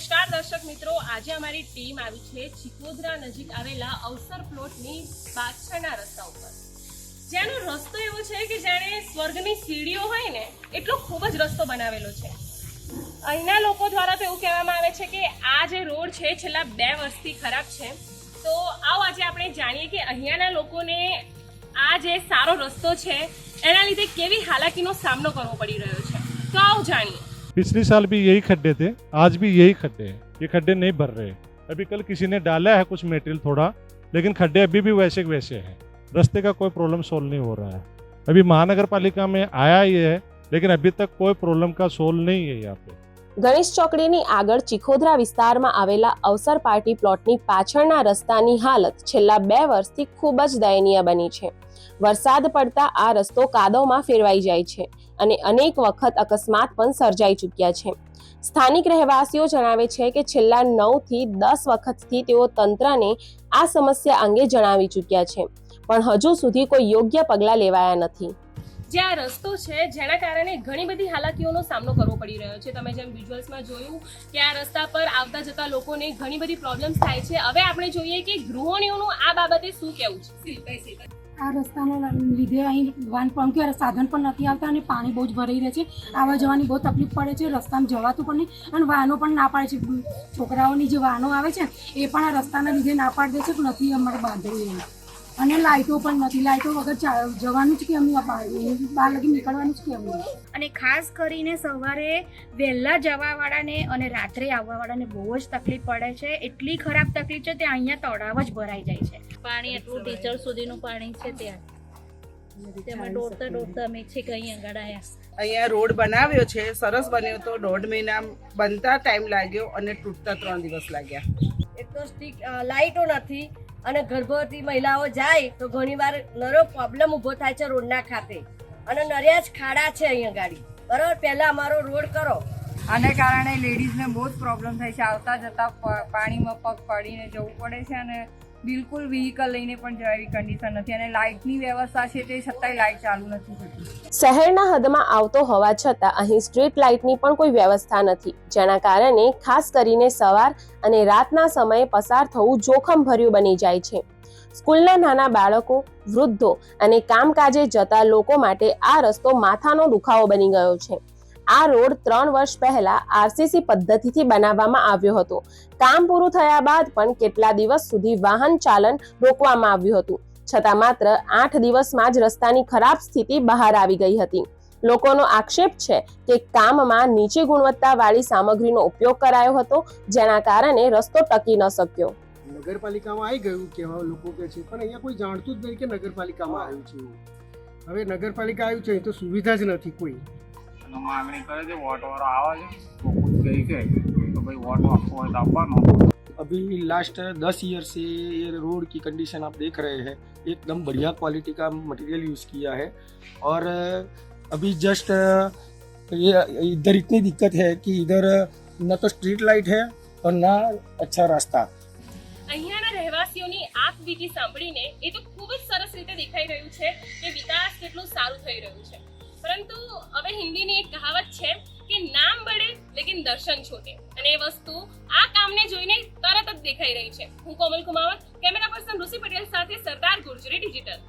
નમસ્કાર દર્શક મિત્રો, આજે અમારી ટીમ આવી છે ચિકોદરા નજીક આવેલા અવસર પ્લોટની પાછળના રસ્તા ઉપર. જેનો રસ્તો એવો છે કે જાણે સ્વર્ગની સીડીઓ હોય ને, એટલો ખૂબ જ રસ્તો બનાવેલો છે. અહીંના લોકો દ્વારા તો એવું કહેવામાં આવે છે કે આ જે રોડ છે, છેલ્લા બે વર્ષથી ખરાબ છે. તો આવો આજે આપણે જાણીએ કે અહીંયાના લોકોને આ જે સારો રસ્તો છે, એના લીધે કેવી હાલાકીનો સામનો કરવો પડી રહ્યો છે. તો આવો જાણીએ. पिछले साल भी यही खड्डे थे आज भी यही खड्डे हैं ये खड्डे नहीं भर रहे अभी कल किसी ने डाला है कुछ मटेरियल थोड़ा लेकिन खड्डे अभी भी वैसे के वैसे हैं रास्ते का कोई प्रॉब्लम सोल्व नहीं हो रहा है अभी महानगर पालिका में आया ही है लेकिन अभी तक कोई प्रॉब्लम का सोल्व नहीं है यहाँ पे ગણેશ ચોકડીની આગળ ચિખોદરા વિસ્તારમાં આવેલા અવસર પાર્ટી પ્લોટની પાછળના રસ્તાની હાલત છેલ્લા બે વર્ષથી ખૂબ જ દયનીય બની છે વરસાદ પડતા આ રસ્તો કાદવમાં ફેરવાઈ જાય છે અને અનેક વખત અકસ્માત પણ સર્જાઈ ચૂક્યા છે. સ્થાનિક રહેવાસીઓ જણાવે છે કે છેલ્લા નવથી દસ વખતથી તેઓ તંત્રને આ સમસ્યા અંગે જણાવી ચૂક્યા છે, પણ હજુ સુધી કોઈ યોગ્ય પગલાં લેવાયા નથી. જે આ રસ્તો છે, જેના કારણે ઘણી બધી હાલાકીઓનો સામનો કરવો પડી રહ્યો છે. તમે જેમ વિઝ્યુઅલ્સમાં જોયું કે આ રસ્તા પર આવતા જતા લોકોને ઘણી બધી પ્રોબ્લેમ્સ થાય છે. હવે આપણે જોઈએ કે ગૃહિણીઓનું આ બાબતે શું કહેવું છે. આ રસ્તાના લીધે અહીં વાહન પણ કે સાધન પણ નથી આવતા અને પાણી બહુ જ ભરાઈ રહે છે. આવવા જવાની બહુ તકલીફ પડે છે, રસ્તામાં જવાતું પણ નહીં અને વાહનો પણ ના પાડે છે. છોકરાઓની જે વાહનો આવે છે, એ પણ આ રસ્તાના લીધે ના પાડી દે છે કે નથી અમારે બાંધવું અને લાઇટો પણ નથી. લાઇટો વગર જવાનું જ કેમ બહાર લગી નીકળવાનું જ કેમ અને ખાસ કરીને સવારે વહેલા જવાવાળાને અને રાત્રે આવવાવાળાને બહુ જ તકલીફ પડે છે. એટલી ખરાબ તકલીફ છે ત્યાં અહીંયા તળાવ જ ભરાઈ જાય છે. પાણી એટલું ટીચર સુધીનું પાણી છે ત્યાં. તેમાં દોડતા દોડતા અમે કે અહીંયા અહીંયા રોડ બનાવ્યો છે સરસ બન્યો તો દોઢ મહિના બનતા ટાઈમ લાગ્યો અને તૂટતા ત્રણ દિવસ લાગ્યા. એક તો સ્ટીક લાઇટો નથી અને ગર્ભવતી મહિલાઓ જાય તો ઘણીવાર નરો પ્રોબ્લેમ ઊભો થાય છે રોડના ખાતે. અને નરિયા જ ખાડા છે અહીંયા ગાડી. બરાબર? પહેલાં અમારો રોડ કરો. આને કારણે લેડીઝને બહુ જ પ્રોબ્લેમ થાય છે. આવતા જતા પાણીમાં પગ પડીને જવું પડે છે અને બિલકુલ વ્હીકલ લઈને પણ જવા કન્ડિશન નથી અને લાઇટની વ્યવસ્થા છે તે છતાંય લાઇટ ચાલુ નથી શહેરના હદમાં આવતો હોવા છતાં અહીં સ્ટ્રીટ લાઇટની પણ કોઈ વ્યવસ્થા નથી. જેના કારણે ખાસ કરીને સવાર અને રાતના સમયે પસાર થવું જોખમભર્યું બની જાય છે. સ્કૂલના નાના બાળકો, વૃદ્ધો અને કામકાજે જતા લોકો માટે આ રસ્તો માથાનો દુખાવો બની ગયો છે. આ રોડ ત્રણ વર્ષ પહેલા આરસીસી પદ્ધતિથી બનાવવામાં આવ્યો હતો. કામ પૂરું થયા બાદ પણ કેટલા દિવસ સુધી વાહન ચાલન રોકવામાં આવ્યું હતું. છતાં માત્ર આઠ દિવસમાં જ રસ્તાની ખરાબ સ્થિતિ બહાર આવી ગઈ હતી. લોકોનો આક્ષેપ છે કે કામમાં નીચી ગુણવત્તાવાળી સામગ્રીનો ઉપયોગ કરાયો હતો, જેના કારણે રસ્તો ટકી ન શક્યો. નગરપાલિકામાં આવી ગયું કહેવા લોકો કે છે, પણ અહીંયા કોઈ જાણતું જ નહીં કે નગરપાલિકામાં આવ્યું છે હવે નગરપાલિકા આવ્યું છે તો સુવિધા જ નથી કોઈ. અને માંગણી કરે છે વોટ વાળો આવે છે તો ખુદ કહી કે તો ભાઈ વોટ આપવો હોય તો આપવાનો अभी लास्ट दस ईयर से ये रोड की कंडीशन आप देख रहे हैं एकदम बढ़िया क्वालिटी का मटेरियल यूज़ किया है और अभी जस्ट ये इधर इतनी दिक्कत है कि इधर न तो स्ट्रीट लाइट है और ना अच्छा रास्ता અહીંયાના રહેવાસીઓની આપવીતી સાંભળીને એ તો ખૂબ જ સરસ રીતે દેખાઈ રહ્યું છે કે વિકાસ કેટલું સારું થઈ રહ્યું છે પરંતુ હવે હિન્દીની એક કહાવત છે કે નામ બળે લેકિન દર્શન છોટે. અને એ વસ્તુ આ કામને જોઈને તરત જ દેખાઈ રહી છે. હું કોમલ કુમાવત, કેમેરા પર્સન ઋષિ પટેલ સાથે સરદાર ગુર્જરી ડિજિટલ.